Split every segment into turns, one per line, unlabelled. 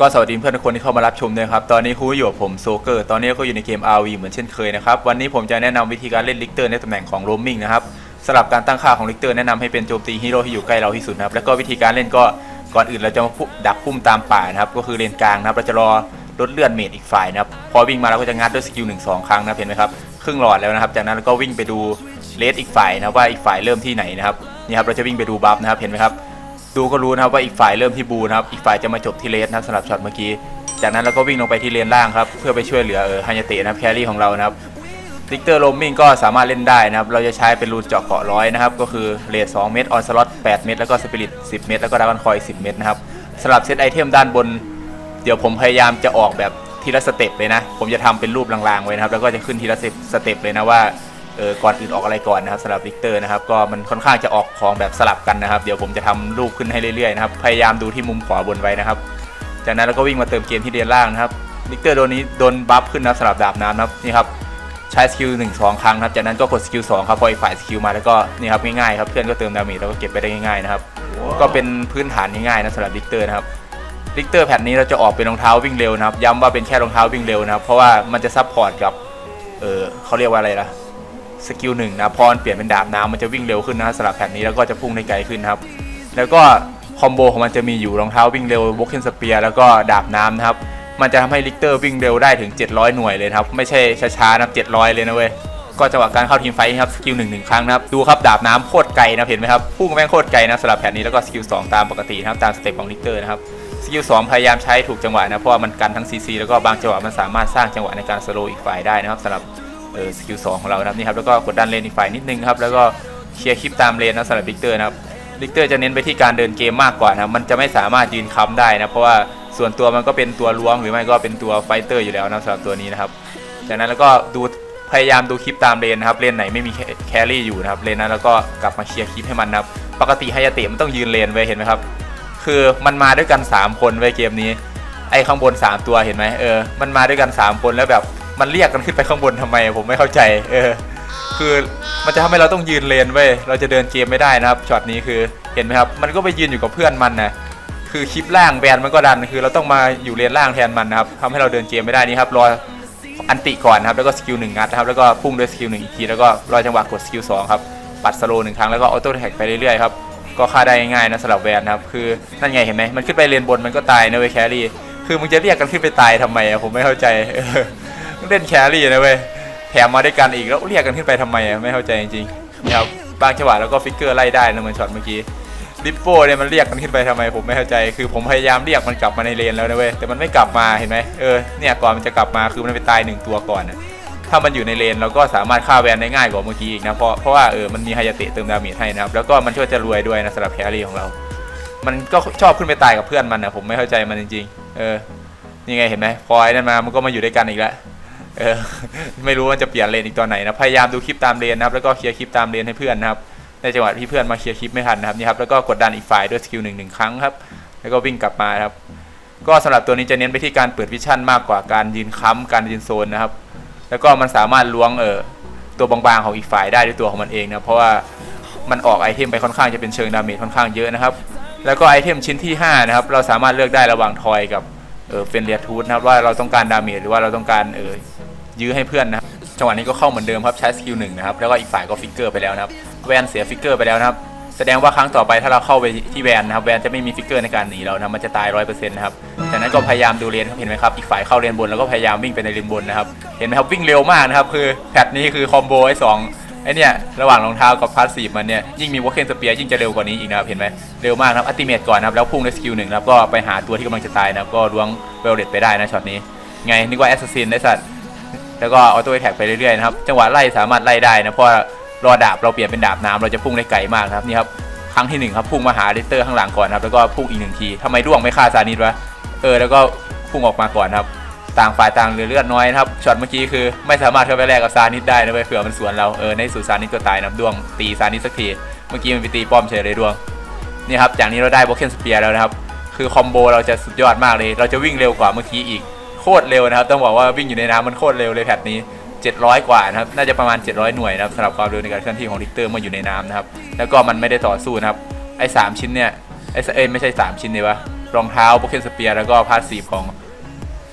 ก็สวัสดีเพื่อนทุกคนที่เข้ามารับชมด้วยครับ ตอนนี้ครูอยู่กับผมโซเกอร์ ตอนนี้ก็อยู่ในเกม RV เหมือนเช่นเคยนะครับ วันนี้ผมจะแนะนำวิธีการเล่นลิกเตอร์ในตำแหน่งของโรมมิงนะครับสำหรับการตั้งค่าของลิกเตอร์แนะนำให้เป็นโจมตีฮีโร่ที่อยู่ใกล้เราที่สุดนะครับ แล้วก็วิธีการเล่นก็ก่อนอื่นเราจะมาดักพุ่มตามป่านะครับ ก็คือเลนกลางนะครับ เราจะรอลดเลื่อนเมดอีกฝ่ายนะครับ พอวิ่งมาเราก็จะงัดด้วยสกิลหนึ่งสองครั้งนะเห็นไหมครับ ครึ่งหลอดแล้วนะครับ จากนั้นเราก็วิ่งไปดูเลสอีกฝ่ายนะว่าอีกฝ่ายเริ่มที่ไหนนะครับ นี่ครับเราจะวิ่งไปดูบัฟนะครับ เห็นไหมครับ ดูก็รู้นะครับว่าอีกฝ่ายเริ่มที่บูนะครับอีกฝ่ายจะมาจบที่เลสนะครับสำหรับช็อตเมื่อกี้ จากนั้นเราก็วิ่งลงไปที่เลนล่างครับเพื่อไปช่วยเหลือเออฮายาเตะนะครับแครี่ของเรานะครับลิกเตอร์โรมมิงก็สามารถเล่นได้นะครับ เราจะใช้เป็นรูนเจาะเกาะร้อยนะครับ ก็คือเลส2เม็ดออนสล็อต8เม็ดแล้วก็สปิริต10 เม็ดแล้วก็ดาวันคอย10 เม็ดนะครับสำหรับเซตไอเทมด้านบน เดี๋ยวผมพยายามจะออกแบบทีละสเต็ปเลยนะ ผมจะทำเป็นรูปลางๆไว้นะครับ แล้วก็จะขึ้นทีละสเต็ปเลยนะว่า เออก่อนอื่นออกอะไรก่อนนะครับสำหรับลิกเตอร์นะครับก็มันค่อนข้างจะออกของแบบสลับกันนะครับ เดี๋ยวผมจะทำรูปขึ้นให้เรื่อยๆนะครับพยายามดูที่มุมขวาบนไว้นะครับ จากนั้นเราก็วิ่งมาเติมเกมที่เลนล่างนะครับลิกเตอร์โดนนี้โดนบัฟขึ้นนะสำหรับดาบน้ำนะครับนี่ครับใช้สกิลหนึ่งสองครั้งครับจากนั้นก็กดสกิลสองครับพออีกฝ่ายสกิลมาแล้วก็นี่ครับง่ายๆครับเพื่อนก็เติมดาเมจแล้วก็เก็บไปได้ง่ายๆนะครับก็เป็นพื้นฐานง่ายๆนะสำหรับลิกเตอร์นะครับลิกเตอร์แพทนี้เราจะออกเป็นรองเท้าวิ่งเร็วนะครับย้ำว่าเป็นแค่รองเท้าวิ่งเร็วนะครับเพราะว่ามันจะซับพอร์ตกับเออเขาเรียกว่าอะไรล่ะ สกิลหนึ่งนะพอันเปลี่ยนเป็นดาบน้ำมันจะวิ่งเร็วขึ้นนะสำหรับแพทนี้แล้วก็จะพุ่งได้ไกลขึ้นครับ แล้วก็คอมโบของมันจะมีอยู่รองเท้าวิ่งเร็ววอ k เ n นสเปียร์แล้วก็ดาบน้ำนะครับ มันจะทำให้ลิกเตอร์วิ่งเร็วได้ถึง 700 หน่วยเลยครับ ไม่ใช่ช้าๆนะ700 เลยนะเว้ยก็จังหวะการเข้าทีมไฟท์ครับสกิลหนึ่งหนึ่งครั้งนะครับดูครับดาบน้ำโคตรไกลนะเห็นไหมครับพุ่งแม่งโคตรไกลนะสำหรับแผนนี้แล้วก็สกิลสองตามปกตินะครับตามสเต็ปของลิกเตอร์นะครับสกิลสองพยายามใช้ถูกจังหวะนะเพราะว่ามันกันทั้งซีซีแล้วก็บางจังหวะมันสามารถสร้างจังหวะในการสโลว์อีกฝ่ายได้นะครับสำหรับ เออสกิลสองของเรานะครับนี่ครับแล้วก็กดดันเลนอีกฝ่ายนิดนึงครับแล้วก็เคลียร์คลิปตามเลนนะสำหรับลิกเตอร์นะครับลิกเตอร์จะเน้นไปที่การเดินเกมมากกว่านะมันจะไม่สามารถยืนค้ำได้นะเพราะว่าส่วนตัวมันก็เป็นตัวล้วงหรือไม่ก็เป็นตัวไฟเตอร์อยู่แล้วนะสำหรับตัวนี้นะครับจากนั้นแล้วก็ดูพยายามดูคลิปตามเลนนะครับเลนไหนไม่มีแคแครี่อยู่นะครับเลนนั้นแล้วก็กลับมาเคลียร์คลิปให้มันนะครับปกติไฮยาเตะมันต้องยืนเลนไว้เห็นไหมครับคือมันมาด้วยกัน 3 คนไว้เกมนี้ ไอ้ข้างบน 3 ตัวเห็นไหมเออมันมาด้วยกัน 3 คนแล้วแบบ มันเรียกกันขึ้นไปข้างบนทำไม ผมไม่เข้าใจ เออ คือมันจะทำให้เราต้องยืนเลนไว้ยเราจะเดินเกมไม่ได้นะครับช็อตนี้คือเห็นไหมครับ มันก็ไปยืนอยู่กับเพื่อนมันนะคือคลิปล่างแบนมันก็ดันคือเราต้องมาอยู่เลนล่างแทนมันนะครับทำให้เราเดินเกมไม่ได้นี่ครับรออันติก่อนนะครับแล้วก็สกิลหนึ่งงัดนะครับแล้วก็พุ่งด้วยสกิลหนึ่งอีกทีแล้วก็รอจังหวะกดสกิลสองครับปัดสโลว์หนึ่งครั้งแล้วก็ออโต้แท็กไปเรื่อยๆครับก็ฆ่าได้ง่ายๆนะสำหรับแวนนะครับคือนั่นไงเห็นไหมมันขึ้นไปเลนบนมันก็ตายนะเว้ยแครี่คือมึงจะเรียกกันขึ้นไปตายทำไมอะผมไม่เข้าใจ เอองเล่นแครี่นะเว้ยแถมมาด้วยกันอีกแล้วเรียกกันขึ้นไปทำไมอะไม่เข้าใจจริงๆนี่ครับบางจังหวะแล้วก็ฟิกเกอร์ไล่ได้นะเหมือนช็อตเมื่อกี้ลิปโป้เนี่ยมันเรียกกันขึ้นไปทำไมผมไม่เข้าใจคือผมพยายามเรียกมันกลับมาในเลนแล้วนะเว้ยแต่มันไม่กลับมาเห็นไหมเออเนี่ยก่อนมันจะกลับมาคือมันไปตายหนึ่งตัวก่อนอะถ้ามันอยู่ในเลนเราก็สามารถฆ่าแวนได้ง่ายกว่าเมื่อกี้อีกนะเพราะเพราะว่าเออมันมีไฮยาเตะเติมดาเมจให้นะครับแล้วก็มันช่วยจะรวยด้วยนะสำหรับแครี่ของเรา มันก็ชอบขึ้นไปตายกับเพื่อนมันนะผมไม่เข้าใจมันจริงๆ เออนี่ไงเห็นไหมพอไอ้นั่นมามันก็มาอยู่ด้วยกันอีกแล้ว เออไม่รู้ว่าจะเปลี่ยนเลนอีกตอนไหนนะพยายามดูคลิปตามเลนนะครับแล้วก็เคลียร์คลิปตามเลนให้เพื่อนนะครับในจังหวะที่เพื่อนมาเคลียร์คลิปไม่ทันนะครับนี่ครับแล้วก็กดดันอีกฝ่ายด้วยสกิลหนึ่งหนึ่งครั้งครับแล้วก็วิ่งกลับมาครับ ก็สำหรับตัวนี้จะเน้นไปที่การเปิดวิชั่นมากกว่าการยืนค้ำการยืนโซนนะครับ แล้วก็มันสามารถล้วงเออตัวบางๆของอีกฝ่ายได้ด้วยตัวของมันเองนะเพราะว่ามันออกไอเทมไปค่อนข้างจะเป็นเชิงดาเมจค่อนข้างเยอะนะครับ แล้วก็ไอเทมชิ้นที่5นะครับเราสามารถเลือกได้ระหว่างทอยกับเออเฟนเรียทูธนะครับว่าเราต้องการดาเมจหรือว่าเราต้องการเออ ยื้อให้เพื่อนนะครับจังหวะนี้ก็เข้าเหมือนเดิมครับใช้สกิลหนึ่งนะครับแล้วก็อีกฝ่ายก็ฟิกเกอร์ไปแล้วนะครับแวนเสียฟิกเกอร์ไปแล้วนะครับแสดงว่าครั้งต่อไปถ้าเราเข้าไปที่แวนนะครับแวนจะไม่มีฟิกเกอร์ในการหนีเรานะมันจะตายร้อยเปอร์เซ็นต์นะครับจากนั้นก็พยายามดูเลนครับเห็นไหมครับอีกฝ่ายเข้าเลนบนแล้วก็พยายามวิ่งไปในเลนบนนะครับเห็นไหมครับวิ่งเร็วมากนะครับคือแพทนี้คือคอมโบไอ้สองไอเนี่ยระหว่างรองเท้ากับพาสซีฟมันเนี่ยยิ่งมีวอ k เ n นสเปียยิ่งจะเร็วกว่านี้อีกนะครับเห็นไหมเร็วมากนะครับอัติเมตก่อนนะครับแล้วพุ่งด้วยสกิลหนึ่งนะครับก็ไปหาตัวที่กำลังจะตายนะครับก็ล้วงเวลเลตไปได้นะช็อตนี้ไงนึกว่าแอสซัสซินไอ้สัตว์ แล้วก็ออโต้แท็กไปเรื่อยๆนะครับจังหวะไล่สามารถไล่ได้นะเพราะรอดาบเราเปลี่ยนเป็นดาบน้ำเราจะพุ่งได้ไกลมากครับนี่ครับครั้งที่หนึ่งครับพุ่งมาหาลิเตอร์ข้างหลังก่อนครับแล้วก็พุ่งอีกหนึ่งทีทำไมด้วงไม่ฆ่าซานิดวะเออแล้วก็พุ่งออกมาก่อนครับต่างฝ่ายต่างเหลือเลือดน้อยนะครับช็อตเมื่อกี้คือไม่สามารถเข้าไปแลกกับซานิดได้นะเว้ยเผื่อมันสวนเราเออในสุดซานิดก็ตายนับดวงตีซานิดสักทีเมื่อกี้มันไปตีป้อมเฉยเลยดวงนี่ครับจากนี้เราได้โบเคนสเปียร์แล้วนะครับคือคอมโบเราจะสุดยอดมากเลย เราจะวิ่งเร็วกว่าเมื่อกี้อีก คตรเร็วนะครับ ต้องบอกว่าวิ่งอยู่ในน้ำมันโคตรเร็วเลยแพทนี้ 700 กว่านะครับ น่าจะประมาณ 700 หน่วยนะครับสำหรับความเร็วในการเคลื่อนที่ของลิกเตอร์เมื่ออยู่ในน้ำนะครับ แล้วก็มันไม่ได้ต่อสู้นะครับ ไอ้สามชิ้นเนี่ย ไอ้เอ้ยไม่ใช่ 3 ชิ้นเลยวะ รองเท้าโปเกนสเปียร์แล้วก็พาสซีฟของ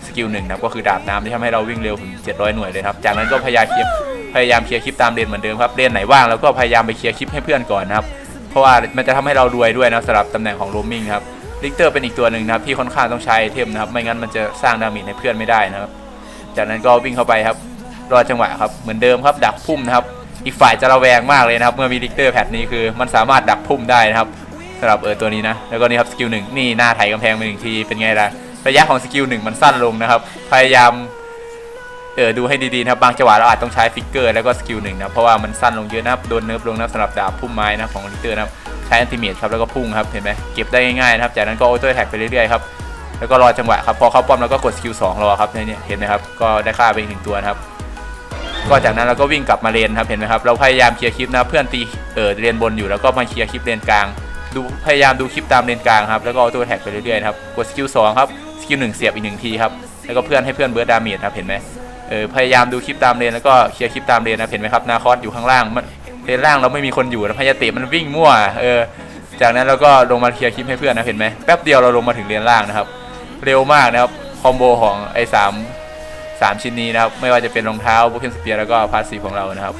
สกิลหนึ่งนะครับ ก็คือดาบน้ำที่ทำให้เราวิ่งเร็วถึง 700 หน่วยเลยครับ จากนั้นก็พยายามเคลียร์พยายามเคลียร์คลิปตามเลนเหมือนเดิมครับ เลนไหนว่างแล้วก็พยายามไปเคลียร์คลิปให้เพื่อนก่อนนะครับ เพราะว่ามันจะทำให้เรารวยด้วยนะสำหรับตำแหน่งของโรมมิงครับ ลิกเตอร์เป็นอีกตัวหนึ่งนะครับที่ค่อนข้างต้องใช้เทมนะครับไม่งั้นมันจะสร้างดาเมจให้เพื่อนไม่ได้นะครับ จากนั้นก็วิ่งเข้าไปครับรอจังหวะครับเหมือนเดิมครับดักพุ่มนะครับ อีกฝ่ายจะระแวงมากเลยนะครับ เมื่อมีลิกเตอร์แพทนี้คือมันสามารถดักพุ่มได้นะครับสำหรับเออตัวนี้นะแล้วก็นี่ครับสกิลหนึ่งนี่หน้าไถกำแพงไปหนึ่งทีเป็นไงล่ะระยะของสกิลหนึ่งมันสั้นลงนะครับ พยายามเออดูให้ดีๆนะครับบางจังหวะเราอาจต้องใช้ฟิกเกอร์แล้วก็สกิลหนึ่งนะเพราะว่ามันสั้นลงเยอะนะครับโดนเนิร์ฟลงนะสำหรับดาบพุ่มไม้นะของลิกเตอร์นะครับ ช้อันติเมทครับแล้วก็พุ่งครับเห็นไหมเก็บได้ง่ายๆนะครับ จากนั้นก็ออโต้แท็กไปเรื่อยๆครับแล้วก็รอจังหวะครับพอเข้าป้อมแล้วก็กดสกิลสองรอครับเนี่ยเห็นไหมครับก็ได้ค่าไปอีกหนึ่งตัวนะครับก็จากนั้นเราก็วิ่งกลับมาเลนครับเห็นไหมครับเราพยายามเคลียร์คลิปนะเพื่อนตีเออเลนบนอยู่แล้วก็มาเคลียร์คลิปเลนกลางดูพยายามดูคลิปตามเลนกลางครับแล้วก็ออโต้แท็กไปเรื่อยๆครับกดสกิลสองครับสกิลหนึ่งเสียบอีกหนึ่งทีครับแล้วก็เพื่อนให้เพื่อนเบิร์ดดาเมจครับเห็นไหมเออพยายามดูคลิปตามเลนแล้วก็เคลียร์คลิปตามเลนนะเห็นไหมครับนาคอสอยู่ข้างล่างมัน เลนล่างเราไม่มีคนอยู่นะพยาติมันวิ่งมั่วเออจากนั้นเราก็ลงมาเคลียร์คลิปให้เพื่อนนะเห็นไหมแป๊บเดียวเราลงมาถึงเลนล่างนะครับ เร็วมากนะครับคอมโบของไอ้สามสามชิ้นนี้นะครับไม่ว่าจะเป็นรองเท้าโบเกนสเปียร์แล้วก็พาสซีของเรานะครับ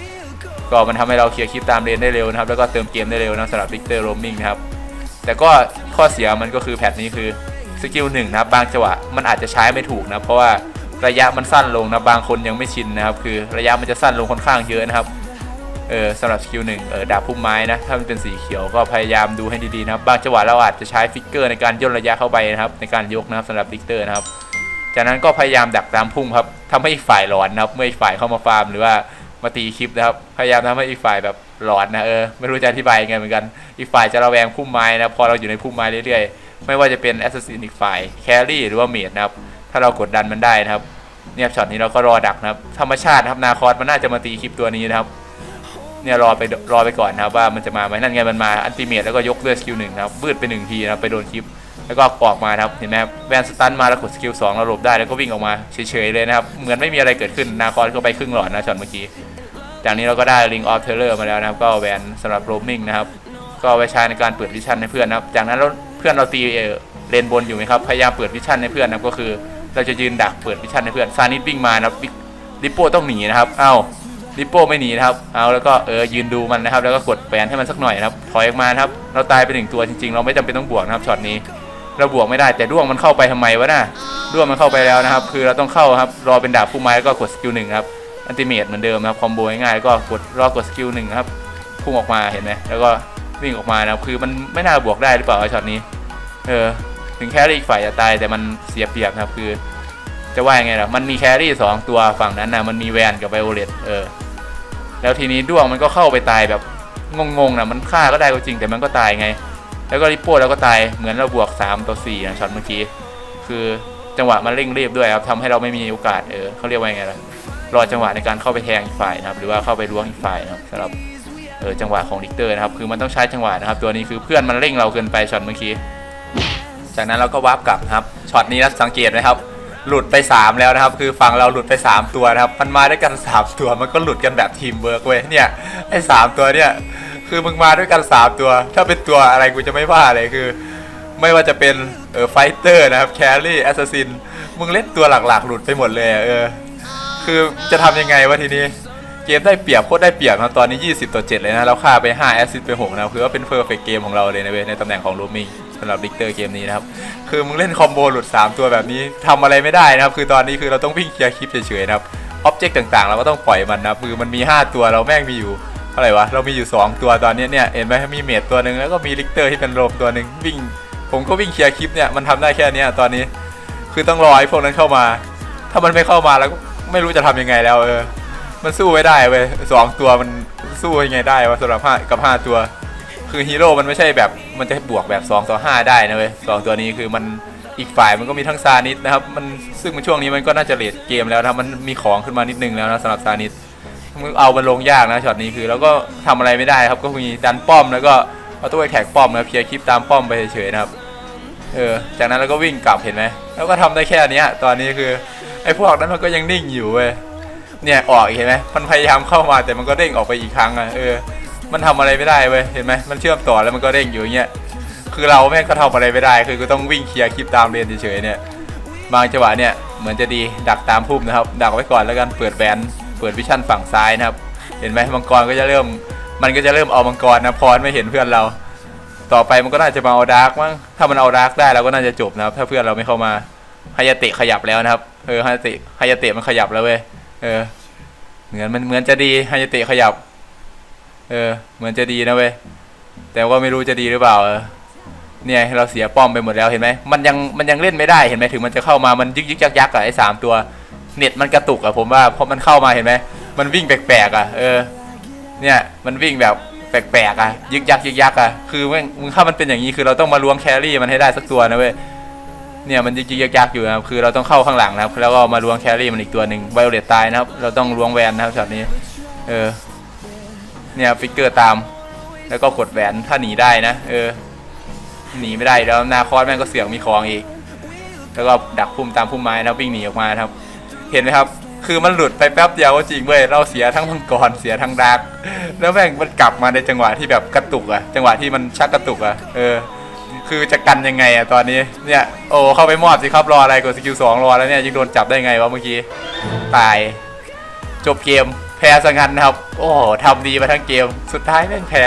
ก็มันทำให้เราเคลียร์คลิปตามเลนได้เร็วนะครับ แล้วก็เติมเกมได้เร็วนะสำหรับวิกเตอร์โรมมิงนะครับแต่ก็ข้อเสียมันก็คือแพทนี้คือสกิลหนึ่งนะครับบางจังหวะมันอาจจะใช้ไม่ถูกนะเพราะว่าระยะมันสั้นลงนะบางคนยังไม่ชินนะครับ คือระยะมันจะสั้นลงค่อนข้างเยอะนะครับ เออสำหรับสกิลหนึ่งเออดาบพุ่มไม้นะถ้ามันเป็นสีเขียวก็พยายามดูให้ดีๆนะครับบางจังหวะเราอาจจะใช้ฟิกเกอร์ในการย่นระยะเข้าไปนะครับในการยกนะครับสำหรับวิกเตอร์นะครับจากนั้นก็พยายามดักตามพุ่งครับทำให้อีกฝ่ายหลอนนะครับเมื่ออีกฝ่ายเข้ามาฟาร์มหรือว่ามาตีคลิปนะครับพยายามทำให้อีกฝ่ายแบบหลอนนะเออไม่รู้จะอธิบายยังไงเหมือนกันอีกฝ่ายจะระแวงพุ่มไม้นะพอเราอยู่ในพุ่มไม้เรื่อยๆ ไม่ว่าจะเป็นแอสซัสซินอีกฝ่ายแครี่หรือว่าเมดนะครับถ้าเรากดดันมันได้นะครับเนี่ยช็อตนี้เราก็รอดักนะครับธรรมชาตินะครับนาคอสมันน่าจะมาตีคลิปตัวนี้นะครับ เนี่ยรอไปรอไปก่อนนะครับว่ามันจะมาไหมนั่นไงมันมาอันติเมตแล้วก็ยกเลือดสกิลหนึ่งนะครับบืดไปหนึ่งทีนะครับไปโดนคลิปแล้วก็ออกมานะครับเห็นไหมครับแวนสตันมาแล้วกดสกิลสองเราหลบได้แล้วก็วิ่งออกมาเฉยๆเลยนะครับเหมือนไม่มีอะไรเกิดขึ้นนาคอนก็ไปครึ่งหลอดนะช็อตเมื่อกี้จากนี้เราก็ได้ Ring of Terror มาแล้วนะครับ ก็แวนสำหรับโรมมิงนะครับ ก็ไว้ใช้ในการเปิดวิชั่นให้เพื่อนนะครับ จากนั้นเราเพื่อนเราตีเลนบนอยู่ไหมครับ พยายามเปิดวิชั่นให้เพื่อนนะครับก็คือ เราจะยืนดักเปิดวิชั่นให้เพื่อนซานิสวิ่งมานะครับลิปโป้ต้องหนีนะครับ เอ้า ลิปโป้ไม่หนีนะครับ เอาแล้วก็เออยืนดูมันนะครับ แล้วก็กดแบนให้มันสักหน่อยนะครับ ถอยออกมาครับ เราตายไปหนึ่งตัวจริง ๆ เราไม่จำเป็นต้องบวกนะครับช็อตนี้ เราบวกไม่ได้แต่ด้วงมันเข้าไปทำไมวะน่ะด้วงมันเข้าไปแล้วนะครับ คือเราต้องเข้าครับ รอเป็นดาบผู้ไม้แล้วก็กดสกิลหนึ่งครับ อันติเมตเหมือนเดิมครับ คอมโบง่ายๆก็กดรอกดสกิลหนึ่งครับ พุ่งออกมาเห็นไหมแล้วก็วิ่งออกมานะครับ คือมันไม่น่าบวกได้หรือเปล่าช็อตนี้ เออ ถึงแค่อีกฝ่ายจะตายแต่มันเสียเปรียบนะครับ คือจะว่ายังไงล่ะ มันมีแครี่สองตัวฝั่งนั้นนะมันมีแวนกับไวโอเลตเออ แล้วทีนี้ด้วงมันก็เข้าไปตายแบบงงๆนะมันฆ่าก็ได้ก็จริงแต่มันก็ตายไง แล้วก็ริปโป้แล้วก็ตายเหมือนเราบวก 3 ต่อ4นะช็อตเมื่อกี้ คือจังหวะมันเร่งรีบด้วยครับทำให้เราไม่มีโอกาสเออเขาเรียกว่าไงล่ะรอจังหวะในการเข้าไปแทงอีกฝ่ายนะครับ หรือว่าเข้าไปล้วงอีกฝ่ายนะครับสำหรับเออจังหวะของลิกเตอร์นะครับ คือมันต้องใช้จังหวะนะครับ ตัวนี้คือเพื่อนมันเร่งเราเกินไปช็อตเมื่อกี้ จากนั้นเราก็วาร์ปกลับครับช็อตนี้นะสังเกตไหมครับ หลุดไป 3 แล้วนะครับ คือฝั่งเราหลุดไป 3 ตัวนะครับ มันมาด้วยกัน 3 ตัวมันก็หลุดกันแบบทีมเวิร์กเว้ยเนี่ยไอ้สามตัวเนี่ยคือมึงมาด้วยกัน 3 ตัว ถ้าเป็นตัวอะไรกูจะไม่ว่าเลยคือ ไม่ว่าจะเป็นเออไฟเตอร์นะครับแครี่แอสซัสซินมึงเล่นตัวหลักๆ หลุดไปหมดเลยเออคือจะทำยังไงวะทีนี้เกมได้เปรียบโคตรได้เปรียบนะตอนนี้ 20 ต่อ 7 เลยนะเราฆ่าไป 5 แอสซิสไป6นะคือว่าเป็นเพอร์เฟกเกมของเราเลยนะเว้ยในตำแหน่งของลูมิงำหรับลิกเตอร์เกมนี้นะครับ คือมึงเล่นคอมโบหลุด 3 ตัวแบบนี้ทำอะไรไม่ได้นะครับ คือตอนนี้คือเราต้องวิ่งเคลียร์คลิปเฉยๆนะครับอ็อบเจกต์ต่างๆ เราก็ต้องปล่อยมันนะคือมันมี 5 ตัวเราแม่งมีอยู่เท่าไรวะเรามีอยู่ 2 ตัวตอนนี้เนี่ยเห็นไหมมีเมดตัวหนึ่งแล้วก็มีลิกเตอร์ที่เป็นโรมตัวหนึ่งวิ่ง ผมก็วิ่งเคลียร์คลิปเนี่ยมันทำได้แค่นี้ตอนนี้ คือต้องรอให้พวกนั้นเข้ามา ถ้ามันไม่เข้ามาแล้วไม่รู้จะทำยังไงแล้วเออมันสู้ไม่ได้เว้ยสองตัวมันสู้ยังไงได้วะสำหรับห้ากับห้าตัว คือฮีโร่มันไม่ใช่แบบมันจะบวกแบบ2ต่อ5ได้นะเว้ยสองตัวนี้คือมันอีกฝ่ายมันก็มีทั้งซานิสนะครับมันซึ่งมันช่วงนี้มันก็น่าจะเลดเกมแล้วนะมันมีของขึ้นมานิดนึงแล้วนะสำหรับซานิสมึงเอามันลงยากนะช็อตนี้คือ แล้วก็ทำอะไรไม่ได้ครับก็มีดันป้อมแล้วก็เอาตัวแท็กป้อมนะเคลียร์คลิปตามป้อมไปเฉยๆนะครับเออจากนั้นเราก็วิ่งกลับเห็นไหมแล้วก็ทำได้แค่นี้ตอนนี้คือไอ้พวกนั้นมันก็ยังนิ่งอยู่เว้ยเนี่ยออกอีกเห็นไหมมันพยายามเข้ามาแต่มันก็เด้งออกไปอีกครั้งอะเออ มันทำอะไรไม่ได้เว้ยเห็นไหมมันเชื่อมต่อแล้วมันก็เด้งอยู่อย่างเงี้ยคือเราแม่งก็ทำอะไรไม่ได้คือกูต้องวิ่งเคลียร์คลิปตามเลนเฉยๆเนี่ยบางจังหวะเนี่ยเหมือนจะดีดักตามพุ่มนะครับ ดักไว้ก่อนแล้วกันเปิดแบนเปิดวิชั่นฝั่งซ้ายนะครับ เห็นไหมมังกรก็จะเริ่ม มันก็จะเริ่มเอามังกรนะพรไม่เห็นเพื่อนเรา ต่อไปมันก็น่าจะมาเอาดาร์กมั้งถ้ามันเอาดาร์กได้เราก็น่าจะจบนะครับ ถ้าเพื่อนเราไม่เข้ามาฮายาเตะขยับแล้วนะครับเออฮายาเตะฮายาเตะมันขยับแล้วเว้ยเออเหมือนมันเหมือนจะดีฮายาเตะขยับ เออ เหมือนจะดีนะเว้ย แต่ว่าไม่รู้จะดีหรือเปล่าเออเนี่ยเราเสียป้อมไปหมดแล้วเห็นไหมมันยังมันยังเล่นไม่ได้เห็นไหมถึงมันจะเข้ามามันยึกยึกยักยักอะไอ้สามตัวเน็ตมันกระตุกอะผมว่าเพราะมันเข้ามาเห็นไหมมันวิ่งแปลกๆอะเออ เนี่ยมันวิ่งแบบแปลกๆอะยึกยักยึกยักอะคือม่งมึงถ้ามันเป็นอย่างนี้คือเราต้องมาล้วงแครี่มันให้ได้สักตัวนะเว้ยเนี่ยมันยึกยึกยักยักอยู่นะครับคือเราต้องเข้าข้างหลังนะครับแล้วก็มาล้วงแครี่มันอีกตัวหนึ่งไวโอเลตตายนะครับ เราต้องล้วงแวนนะครับช็อตนี้ เออ เนี่ยฟิกเกอร์ตาม แล้วก็กดแหวนถ้าหนีได้นะ เออ หนีไม่ได้แล้วนาคอสแม่งก็เสี่ยงมีของอีก แล้วก็ดักพุ่มตามพุ่มไม้นะวิ่งหนีออกมาครับ เห็นไหมครับ คือมันหลุดไปแป๊บเดียวก็จริงเว้ย เราเสียทั้งมังกรเสียทั้งดาร์กแล้วแม่งมันกลับมาในจังหวะที่แบบกระตุกอะจังหวะที่มันชักกระตุกอะเออ คือจะกันยังไงอะตอนนี้ เนี่ย โอ้เข้าไปมอบสิครับรออะไรกดสกิลสองรอแล้วเนี่ยยังโดนจับได้ไงวะเมื่อกี้ ตาย จบเกม พ้ซะงั้นนะครับ โอ้โหทำดีมาทั้งเกม สุดท้ายแม่งแพ้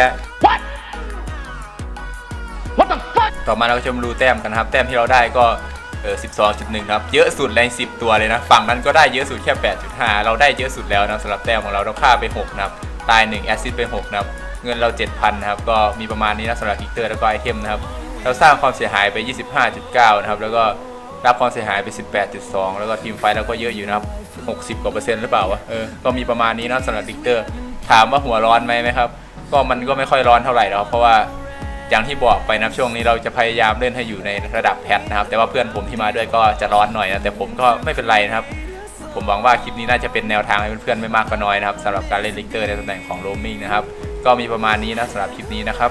ต่อมาเราก็จะมาดูแต้มกันนะครับ แต้มที่เราได้ก็เออ12.1 ครับ เยอะสุดใน 10 ตัวเลยนะ ฝั่งนั้นก็ได้เยอะสุดแค่ 8.5 เราได้เยอะสุดแล้วนะสำหรับแต้มของเราเราฆ่าไป 6 นะครับ ตาย 1 แอสซิสไป 6 นะครับ เงินเรา 7,000 นะครับ ก็มีประมาณนี้นะสำหรับกิกเตอร์แล้วก็ไอเทมนะครับ เราสร้างความเสียหายไป 25.9 นะครับ แล้วก็ รับความเสียหายไป 18.2 แล้วก็ทีมไฟท์เราก็เยอะอยู่นะครับ 60 กว่าเปอร์เซ็นต์หรือเปล่าวะเออก็มีประมาณนี้นะสำหรับกิกเตอร์ ถามว่าหัวร้อนไหมไหมครับ ก็มันก็ไม่ค่อยร้อนเท่าไหร่หรอกเพราะว่าอย่างที่บอกไปนะช่วงนี้เราจะพยายามเล่นให้อยู่ในระดับแพทนะครับ แต่ว่าเพื่อนผมที่มาด้วยก็จะร้อนหน่อยนะแต่ผมก็ไม่เป็นไรนะครับ ผมหวังว่าคลิปนี้น่าจะเป็นแนวทางให้เพื่อนๆไม่มากก็น้อยนะครับสำหรับการเล่นลิกเตอร์ในตำแหน่งของโรมมิงนะครับก็มีประมาณนี้นะสำหรับคลิปนี้นะครับ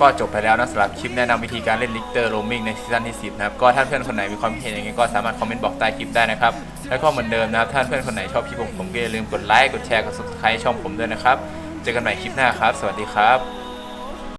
ก็จบไปแล้วนะสำหรับคลิปแนะนำวิธีการเล่นลิกเตอร์โรมิงในซีซั่นที่ 10 นะครับ ก็ท่านเพื่อนคนไหนมีความคิดเห็นยังไงก็สามารถคอมเมนต์บอกใต้คลิปได้นะครับ แล้วก็เหมือนเดิมนะครับ ท่านเพื่อนคนไหนชอบคลิปผมผมก็อย่าลืมกดไลค์กดแชร์กดซับสไครต์ช่องผมด้วยนะครับ เจอกันใหม่คลิปหน้าครับ สวัสดีครับ